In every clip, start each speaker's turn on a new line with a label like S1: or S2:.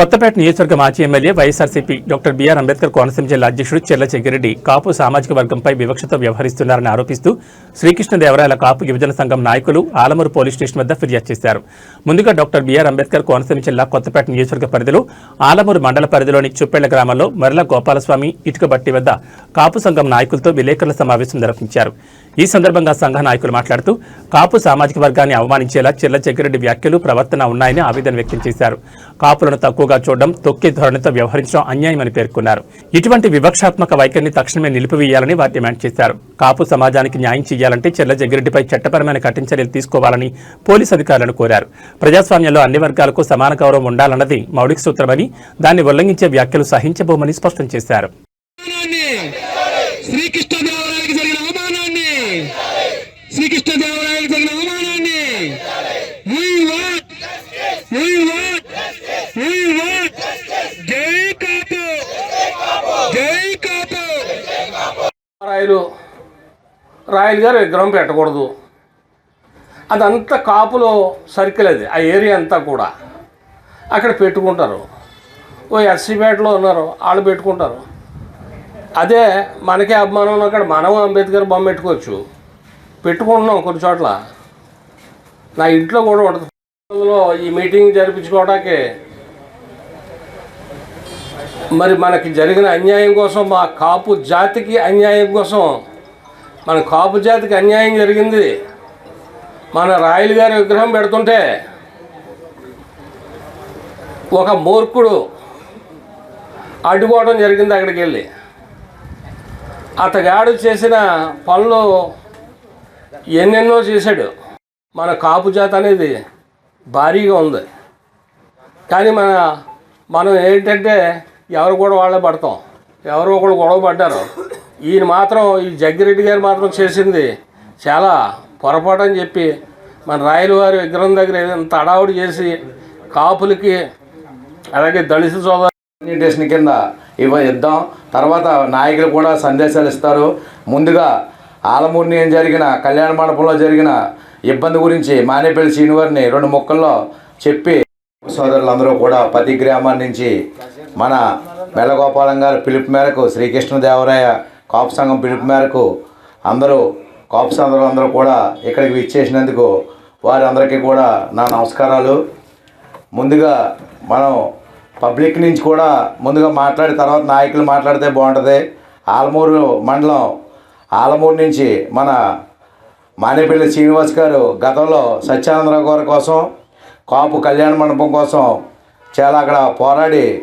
S1: కొత్తపేట నియోజకవర్గ మాజీ MLA YSRCP doctor B R Ambedkar Konaseema జిల్లా అధ్యక్షుడు చెల్ల చెంగిరెడ్డి కాపు సామాజిక వర్గంపై వివక్షతో వ్యవహరిస్తున్నారని ఆరోపిస్తూ శ్రీకృష్ణదేవరాయల కాపు యువజన సంఘం నాయకులు ఆలమూరు పోలీస్ స్టేషన్ వద్ద ఫిర్యాదు చేశారు. ముందుగా డాక్టర్ బీఆర్ అంబేద్కర్ కోనసీమ జిల్లా కొత్తపేట నియోజకవర్గ పరిధిలో ఆలమూరు మండల పరిధిలోని చుప్పెళ్ళ గ్రామంలో మరల గోపాలస్వామి ఇటుకబట్టి వద్ద కాపు సంఘం నాయకులతో విలేకరుల సమావేశం నిర్వహించారు. ఈ సందర్భంగా సంఘ నాయకులు మాట్లాడుతూ కాపు సామాజిక వర్గాన్ని అవమానించేలా చెల్ల చెంగిరెడ్డి వ్యాఖ్యలు ప్రవర్తన ఉన్నాయని ఆవేదన వ్యక్తం చేశారు. కాపులను తక్కువ తక్కువగా చూడడం తొక్కి ధోరణితో వ్యవహరించడం అన్యాయమని పేర్కొన్నారు. ఇటువంటి వివక్షాత్మక వైఖరిని తక్షణమే నిలిపివేయాలని వారు డిమాండ్ చేశారు. కాపు సమాజానికి న్యాయం చేయాలంటే చెల్ల జగ్గిరెడ్డిపై చట్టపరమైన కఠిన చర్యలు తీసుకోవాలని పోలీసు అధికారులను కోరారు. ప్రజాస్వామ్యంలో అన్ని వర్గాలకు సమాన గౌరవం ఉండాలన్నది మౌలిక సూత్రమని దాన్ని ఉల్లంఘించే వ్యాఖ్యలు సహించబోమని స్పష్టం చేశారు.
S2: శ్రీకృష్ణ
S3: రాయలు రాయలు గారు విగ్రహం పెట్టకూడదు. అదంతా కాపులో సర్కిల్ అది ఆ ఏరియా అంతా కూడా. అక్కడ పెట్టుకుంటారు. ఓ ఎస్సీపేటలో ఉన్నారు వాళ్ళు పెట్టుకుంటారు. అదే మనకే అభిమానం అక్కడ మనం అంబేద్కర్ బొమ్మ పెట్టుకోవచ్చు. పెట్టుకుంటున్నాం కొన్ని చోట్ల. నా ఇంట్లో కూడా ఉంటుంది. ఈ మీటింగ్ జరిపించుకోవడానికి మరి మనకి జరిగిన అన్యాయం కోసం మా కాపు జాతికి అన్యాయం కోసం మన కాపు జాతికి అన్యాయం జరిగింది. మన రాయలు గారి విగ్రహం పెడుతుంటే ఒక మూర్ఖుడు అడ్డుకోవడం జరిగింది అక్కడికి వెళ్ళి అతగాడు చేసిన పనులు ఎన్నెన్నో చేశాడు. మన కాపు జాతి అనేది భారీగా ఉంది. కానీ మన మనం ఏంటంటే ఎవరు కూడా వాళ్ళే పడతాం. ఎవరో ఒకళ్ళు గొడవ పడ్డారు. ఈయన మాత్రం ఈ జగ్గిరెడ్డి గారు మాత్రం చేసింది చాలా పొరపాటు అని చెప్పి మన రాయల వారి విగ్రహం దగ్గర ఇంత అడావుడి చేసి కాపులకి అలాగే దళిత సోదరు
S4: ఓరియంటేషన్ కింద ఇవ్వ ఇద్దాం. తర్వాత నాయకులు కూడా సందేశాలు ఇస్తారు. ముందుగా ఆలమూరిని ఏం జరిగిన కళ్యాణ మండపంలో జరిగిన ఇబ్బంది గురించి మానేపల్లి శ్రీనివారిని రెండు ముక్కల్లో చెప్పి సోదరులందరూ కూడా ప్రతి గ్రామాల నుంచి మన మెల్లగోపాలం గారు పిలుపు మేరకు శ్రీకృష్ణదేవరాయ కాపు సంఘం పిలుపు మేరకు అందరూ కాపు సంఘం అందరూ కూడా ఇక్కడికి విచ్చేసినందుకు వారందరికీ కూడా నా నమస్కారాలు. ముందుగా మనం పబ్లిక్ నుంచి కూడా ముందుగా మాట్లాడి తర్వాత నాయకులు మాట్లాడితే బాగుంటుంది. ఆలమూరు మండలం ఆలమూరు నుంచి మన మానేపల్లి శ్రీనివాస్ గారు గతంలో సత్యానందరావు గారి కోసం కాపు కళ్యాణ మండపం కోసం చాలా అక్కడ పోరాడి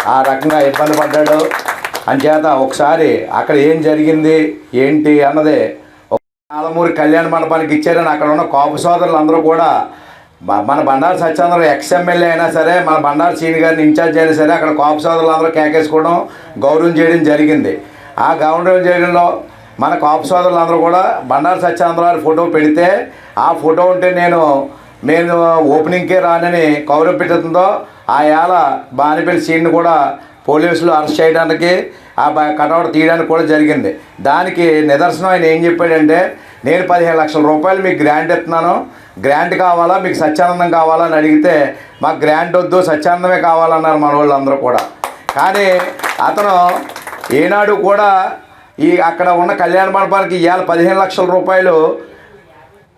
S4: ఆ రకంగా ఇబ్బంది పడ్డాడు. అంచేత ఒకసారి అక్కడ ఏం జరిగింది ఏంటి అన్నది ఆలమూరి కళ్యాణ మండపానికి ఇచ్చారని అక్కడ ఉన్న కాపు సోదరులు అందరూ కూడా మన బండారు సత్యేంద్ర ఎక్స్ఎమ్మెల్యే అయినా సరే మన బండారు సీని గారిని ఇన్ఛార్జ్ అయినా సరే అక్కడ కాపు సోదరులు అందరూ కేకేసుకోవడం గౌరవం చేయడం జరిగింది. ఆ గౌరవం చేయడంలో మన కాపు సోదరులు అందరూ కూడా బండారు సత్యేంద్ర ఫోటో పెడితే ఆ ఫోటో ఉంటే నేను నేను ఓపెనింగ్కే రానని కౌరవం పెట్టడంతో ఆ ఏళ బానిపల్లి సీన్ని కూడా పోలీసులు అరెస్ట్ చేయడానికి ఆ కటౌట్ తీయడానికి కూడా జరిగింది. దానికి నిదర్శనం ఆయన ఏం చెప్పాడంటే నేను పదిహేను లక్షల రూపాయలు మీకు గ్రాంట్ ఇస్తున్నాను. గ్రాంట్ కావాలా? మీకు సత్యానందం కావాలా? అని అడిగితే మాకు గ్రాంట్ వద్దు సత్యానందమే కావాలన్నారు మన వాళ్ళందరూ కూడా. కానీ అతను ఏనాడు కూడా ఈ అక్కడ ఉన్న కళ్యాణ మండపానికి ఇవాళ పదిహేను లక్షల రూపాయలు